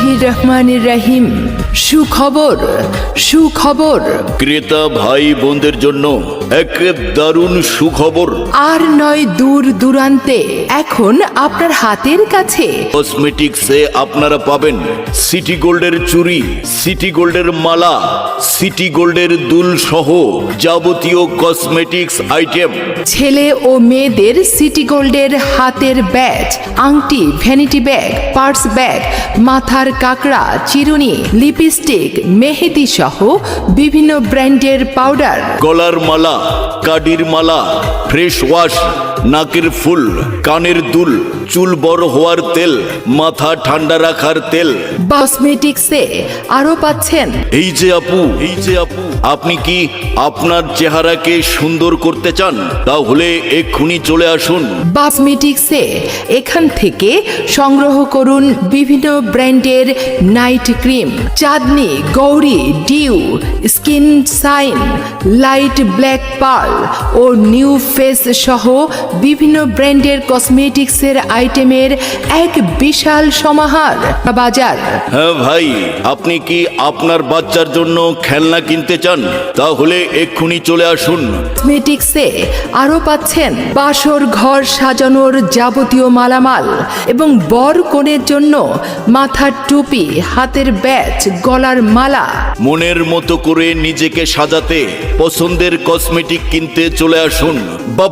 বিসমিল্লাহির রহমানির রাহিম। সুখবর সুখবর। ক্রেতা ভাই বোনদের জন্য এক দারুণ সুখবর। আর নয় দূর দূরান্তে। এখন আপনার হাতের কাছে। কসমেটিক্সে আপনারা পাবেন সিটি গোল্ডের চুড়ি সিটি গোল্ডের মালা সিটি গোল্ডের দুল সহ যাবতীয় কসমেটিক্স আইটেম ছেলে ও মেয়েদের সিটি গোল্ডের হাতের ব্যাগ আংটি ভ্যানিটি ব্যাগ পার্স ব্যাগ মাথার কাকড়া চিরুনি লিপস্টিক মেহেদি সহ বিভিন্ন ব্র্যান্ডের পাউডার গলার মালা কাডির মালা ফ্রেশ ওয়াশ নাকের ফুল কানের দুল চুল বড় হওয়ার তেল মাথা ঠান্ডা রাখার তেল। কসমেটিক্সে আরও পাচ্ছেন। এই যে আপু এই যে আপু আপনি কি আপনার চেহারাকে সুন্দর করতে চান? তাহলে এক্ষুনি চলে আসুন। বাসমেটিক্সে এখান থেকে সংগ্রহ করুন বিভিন্ন ব্র্যান্ডের night cream. Chandni Gauri dew skin shine light black pearl ও নিউ ফেস সহ বিভিন্ন ব্র্যান্ডের কসমেটিক্সের আইটেমের এক বিশাল সমাহার বাজার। হ্যাঁ ভাই আপনি কি আপনার বাচ্চার জন্য খেলনা কিনতে চান? তাহলে এক্ষুনি চলে আসুন। কসমেটিক্সে আরও পাচ্ছেন বাসর ঘর সাজানোর যাবতীয় মালামাল এবং বর কনের জন্য মাথার টুপি হাতের ব্যাচ গলার মালা। মনের মতো করে নিজেকে সাজাতে পছন্দের কসমেটিক কিনতে চলে আসুন। বা